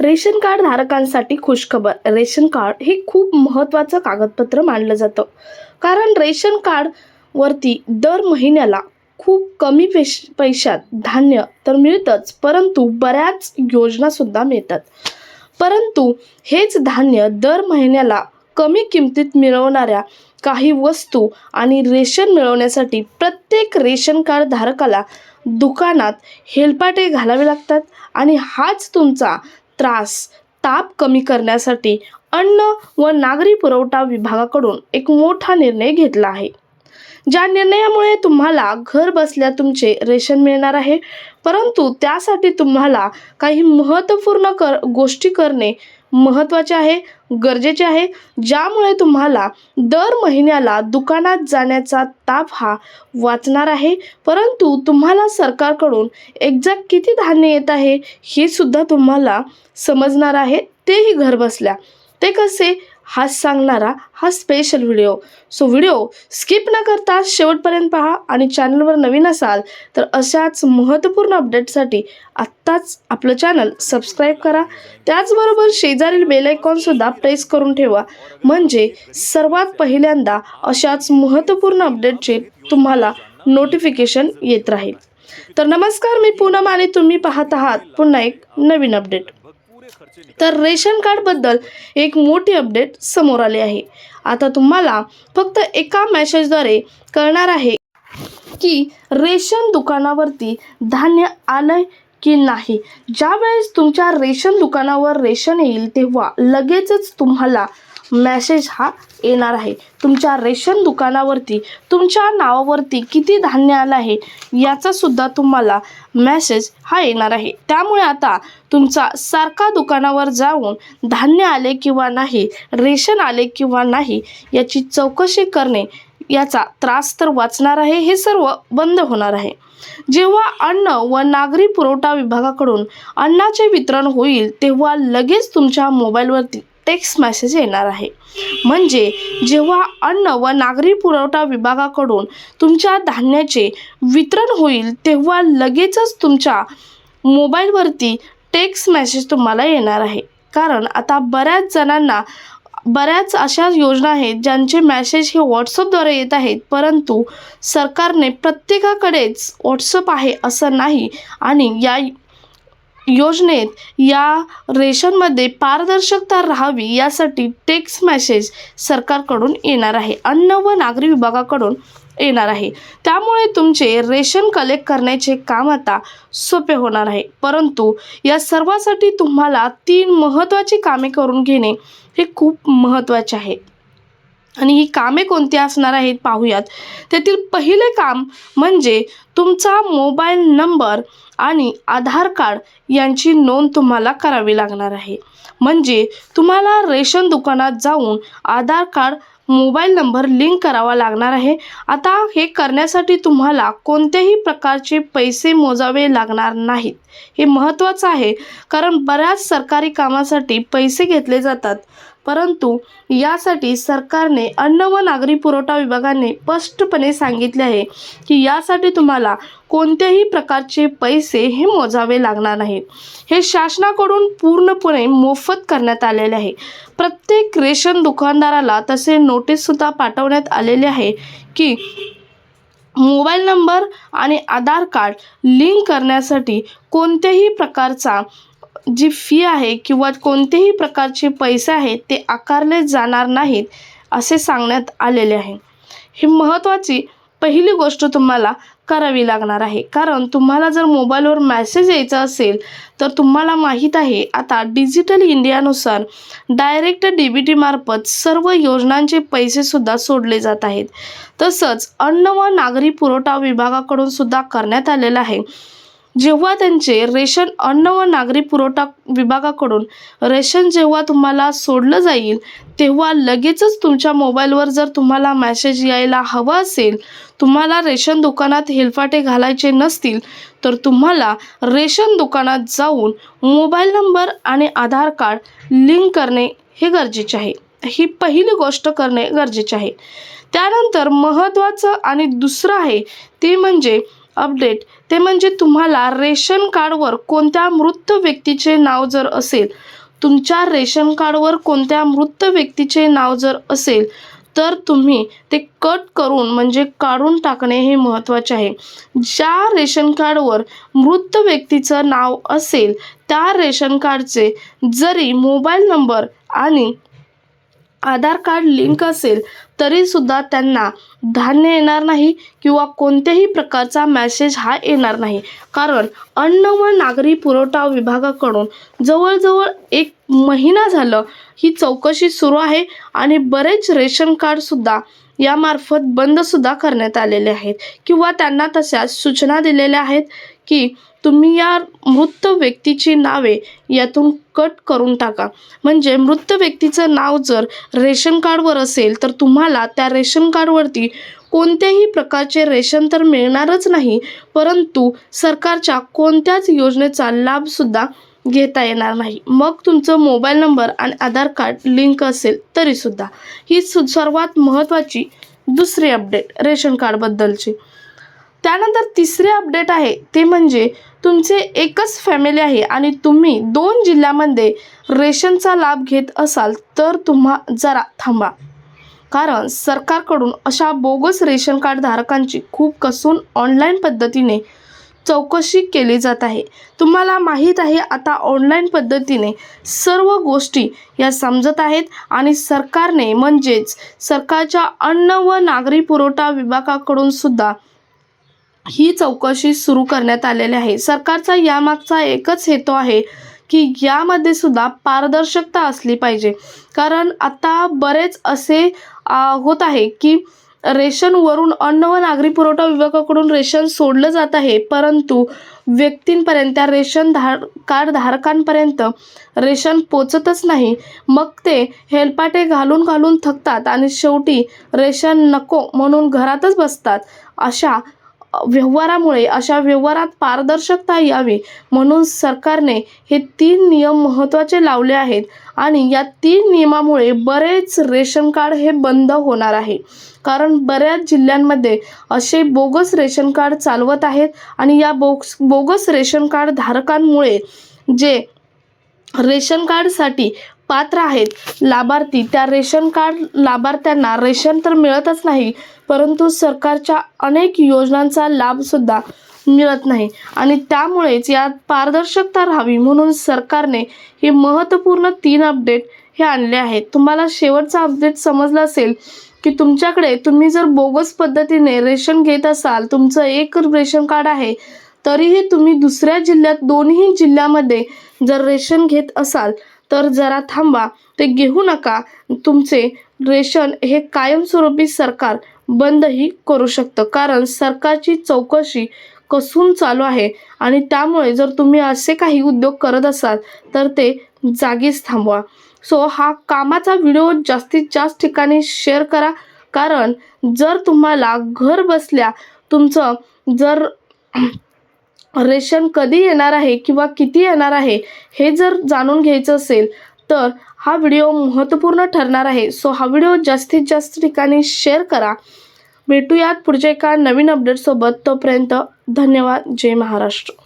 Ration card धारकांसाठी खुशखबर. Ration card हे खूप महत्त्वाचं कागदपत्र मानलं जातं. कारण रेशन कार्डवरती दर महिन्याला खूप कमी पेश पैशात धान्य तर मिळतंच परंतु बऱ्याच योजनासुद्धा मिळतात. परंतु हेच धान्य दर महिन्याला कमी किमतीत मिळवणाऱ्या काही वस्तू आणि रेशन मिळवण्यासाठी प्रत्येक रेशन कार्ड धारकाला दुकानात हेलपाटे घालावे लागतात आणि हाच तुमचा त्रास ताप कमी करण्यासाठी अन्न व नागरी पुरवठा विभागाकडून एक मोठा निर्णय घेतला आहे. ज्या निर्णयामुळे तुम्हाला घर बसल्या तुमचे रेशन मिळणार आहे परंतु त्यासाठी तुम्हाला काही महत्त्वपूर्ण कर गोष्टी करणे महत्त्वाचे आहे गरजेचे आहे. ज्यामुळे तुम्हाला दर महिन्याला दुकानात जाण्याचा ताप हा वाचणार आहे. परंतु तुम्हाला सरकारकडून एक्झॅक्ट किती धान्य येत आहे हे सुद्धा तुम्हाला समजणार आहे. तेही घरबसल्या. ते कसे हा सांगणारा हा special video so video skip न करता शेवटपर्यंत पहा आणि चॅनलवर नवीन असाल तर अशाच महत्त्वपूर्ण अपडेटसाठी आत्ताच आपलं चॅनल सबस्क्राईब करा. त्याचबरोबर शेजारील बेलायकॉनसुद्धा प्रेस करून ठेवा. म्हणजे सर्वात पहिल्यांदा अशाच महत्त्वपूर्ण अपडेटचे तुम्हाला नोटिफिकेशन येत राहील. तर नमस्कार मी पूनम आणि तुम्ही पाहत आहात पुन्हा एक नवीन अपडेट तर रेशन कार्डबद्दल एक मोठी अपडेट समोर आली आहे. आता तुम्हाला फक्त एका मेसेजद्वारे कळणार आहे की रेशन दुकानावरती धान्य आलंय की नाही. ज्यावेळेस तुमच्या रेशन दुकानावर रेशन येईल तेव्हा लगेचच तुम्हाला मेसेज हा येणार आहे. तुमच्या रेशन दुकानावरती तुमच्या नावावरती किती धान्य आलं आहे याचा सुद्धा तुम्हाला मेसेज हा येणार आहे. त्यामुळे आता तुमचा सारखा दुकानावर जाऊन धान्य आले किंवा नाही रेशन आले किंवा नाही याची चौकशी करणे याचा त्रास तर वाचणार आहे हे सर्व बंद होणार आहे. जेव्हा अन्न व नागरी पुरवठा विभागाकडून अन्नाचे वितरण होईल तेव्हा लगेच तुमच्या मोबाईलवरती टेक्स्ट मेसेज येणार आहे. म्हणजे जेव्हा अन्न व नागरी पुरवठा विभागाकडून तुमच्या धान्याचे वितरण होईल तेव्हा लगेचच तुमच्या मोबाईलवरती टेक्स्ट मेसेज तुम्हाला येणार आहे. कारण आता बऱ्याच जणांना बऱ्याच अशा योजना आहेत ज्यांचे मॅसेज हे व्हॉट्सअपद्वारे येत आहेत परंतु सरकारने प्रत्येकाकडेच व्हॉट्सअप आहे असं नाही. आणि या योजनेत या रेशनमध्ये पारदर्शकता राहावी यासाठी टेक्स्ट मेसेज सरकारकडून येणार आहे. अन्न व नागरी विभागाकडून येणार आहे. त्यामुळे तुमचे रेशन कलेक्ट करण्याचे काम आता सोपे होणार आहे. परंतु या सर्वासाठी तुम्हाला तीन महत्त्वाची कामे करून घेणे हे खूप महत्त्वाचे आहे. आणि ही कामे कोणती असणार आहेत पाहूयात. त्यातील पहिले काम म्हणजे तुमचा मोबाईल नंबर आणि आधार कार्ड यांची नोंद तुम्हाला करावी लागणार आहे. म्हणजे तुम्हाला रेशन दुकानात जाऊन Aadhaar card mobile number link करावा लागणार आहे. आता हे करण्यासाठी तुम्हाला कोणत्याही प्रकारचे पैसे मोजावे लागणार नाहीत. हे महत्त्वाचं आहे कारण बऱ्याच सरकारी कामासाठी पैसे घेतले जातात. परंतु यासाठी सरकारने अन्न व नागरी पुरवठा विभागाने स्पष्टपणे सांगितले आहे की यासाठी तुम्हाला कोणत्याही प्रकारचे पैसे हे मोजावे लागणार नाहीत. हे शासनाकडून पूर्णपणे मोफत करण्यात आलेले आहे. प्रत्येक रेशन दुकानदाराला तसे नोटीससुद्धा पाठवण्यात आलेले आहे की मोबाईल नंबर आणि आधार कार्ड लिंक करण्यासाठी कोणत्याही प्रकारचा जी फी आहे किंवा कोणतेही प्रकारचे पैसे आहेत ते आकारले जाणार नाहीत असे सांगण्यात आलेले आहे. ही महत्त्वाची पहिली गोष्ट तुम्हाला करावी लागणार आहे. कारण तुम्हाला जर मोबाईलवर मॅसेज यायचा असेल तर तुम्हाला माहीत आहे आता डिजिटल इंडियानुसार डायरेक्ट डी बी टीमार्फत सर्व योजनांचे पैसेसुद्धा सोडले जात आहेत. तसंच अन्न व नागरी पुरवठा विभागाकडून सुद्धा करण्यात आलेलं आहे. जेव्हा त्यांचे रेशन अन्न व नागरी पुरवठा विभागाकडून रेशन जेव्हा तुम्हाला सोडलं जाईल तेव्हा लगेचच तुमच्या मोबाईलवर जर तुम्हाला मॅसेज यायला हवा असेल तुम्हाला रेशन दुकानात हेलफाटे घालायचे नसतील तर तुम्हाला रेशन दुकानात जाऊन मोबाईल नंबर आणि आधार कार्ड लिंक करणे हे गरजेचे आहे. ही पहिली गोष्ट करणे गरजेचे आहे. त्यानंतर महत्त्वाचं आणि दुसरं आहे ते म्हणजे अपडेट. ते म्हणजे तुम्हाला रेशन कार्डवर कोणत्या मृत व्यक्तीचे नाव जर असेल तुमच्या रेशन कार्डवर कोणत्या मृत व्यक्तीचे नाव जर असेल तर तुम्ही ते कट करून म्हणजे काढून टाकणे हे महत्त्वाचे आहे. ज्या रेशन कार्डवर मृत व्यक्तीचं नाव असेल त्या रेशन कार्डचे जरी मोबाईल नंबर आणि आधार कार्ड लिंक असेल तरीसुद्धा त्यांना धान्य येणार नाही किंवा कोणत्याही प्रकारचा मॅसेज हा येणार नाही. कारण अन्न व नागरी पुरवठा विभागाकडून जवळजवळ एक महिना झालं ही चौकशी सुरू आहे आणि बरेच रेशन कार्डसुद्धा यामार्फत बंदसुद्धा करण्यात आलेले आहेत. किंवा त्यांना तशा सूचना दिलेल्या आहेत की तुम्ही या मृत व्यक्तीची नावे यातून कट करून टाका. म्हणजे मृत व्यक्तीचं नाव जर रेशन कार्डवर असेल तर तुम्हाला त्या रेशन कार्डवरती कोणत्याही प्रकारचे रेशन तर मिळणारच नाही परंतु सरकारच्या कोणत्याच योजनेचा लाभसुद्धा घेता येणार नाही. मग तुमचं मोबाईल नंबर आणि आधार कार्ड लिंक असेल तरीसुद्धा. ही सु सर्वात महत्त्वाची दुसरी अपडेट रेशन कार्डबद्दलची. त्यानंतर तिसरे अपडेट आहे ते म्हणजे तुमचे एकच फॅमिली आहे आणि तुम्ही दोन जिल्ह्यामध्ये रेशनचा लाभ घेत असाल तर तुम्हा जरा थांबा. कारण सरकारकडून अशा बोगस रेशन कार्ड धारकांची खूप कसून ऑनलाईन पद्धतीने चौकशी केली जात आहे. तुम्हाला माहीत आहे आता ऑनलाईन पद्धतीने सर्व गोष्टी या समजत आहेत आणि सरकारने म्हणजेच सरकारच्या अन्न व नागरी पुरवठा विभागाकडून सुद्धा ही चौकशी सुरू करण्यात आलेली आहे. सरकारचा यामागचा एकच हेतू आहे की यामध्ये सुद्धा पारदर्शकता असली पाहिजे. कारण आता बरेच असे होत आहे की रेशनवरून अन्न व नागरी पुरवठा विभागाकडून रेशन सोडलं जात आहे. परंतु व्यक्तींपर्यंत त्या रेशन धार कार्ड धारकांपर्यंत रेशन पोचतच नाही. मग ते हेलपाटे घालून घालून थकतात आणि शेवटी रेशन नको म्हणून घरातच बसतात अशा व्यवहारामुळे अशा व्यवहारात पारदर्शकता यावी म्हणून सरकारने हे तीन नियम महत्त्वाचे लावले आहेत आणि या तीन नियमामुळे बरेच रेशन कार्ड हे बंद होणार आहे. कारण बऱ्याच जिल्ह्यांमध्ये असे बोगस रेशन कार्ड चालवत आहेत आणि या बोक्स बोगस रेशन कार्ड धारकांमुळे जे रेशन कार्डसाठी पात्र आहेत लाभार्थी त्या रेशन कार्ड लाभार्थ्यांना रेशन तर मिळतच नाही परंतु सरकारच्या अनेक योजनांचा लाभसुद्धा मिळत नाही. आणि त्यामुळेच यात पारदर्शकता राहावी म्हणून सरकारने हे महत्त्वपूर्ण तीन अपडेट हे आणले आहेत. तुम्हाला शेवटचा अपडेट समजला असेल की तुमच्याकडे तुम्ही जर बोगस पद्धतीने रेशन घेत असाल तुमचं एक रेशन कार्ड आहे तरीही तुम्ही दुसऱ्या जिल्ह्यात दोन्ही जिल्ह्यामध्ये जर रेशन घेत असाल तर जरा थांबा. ते घेऊ नका. तुमचे रेशन हे कायमस्वरूपी सरकार बंदही करू शकतं. कारण सरकारची चौकशी कसून चालू आहे आणि त्यामुळे जर तुम्ही असे काही उद्योग करत असाल तर ते जागीच थांबवा. सो हा कामाचा व्हिडिओ जास्तीत जास्त ठिकाणी शेअर करा. कारण जर तुम्हाला घर बसल्या तुमचं जर रेशन कधी येणार आहे किंवा किती येणार आहे हे जर जाणून घ्यायचं असेल तर हा व्हिडिओ महत्त्वपूर्ण ठरणार आहे. सो हा व्हिडिओ जास्तीत जास्त ठिकाणी शेअर करा. भेटूयात पुढच्या एका नवीन अपडेटसोबत तोपर्यंत धन्यवाद. जय महाराष्ट्र.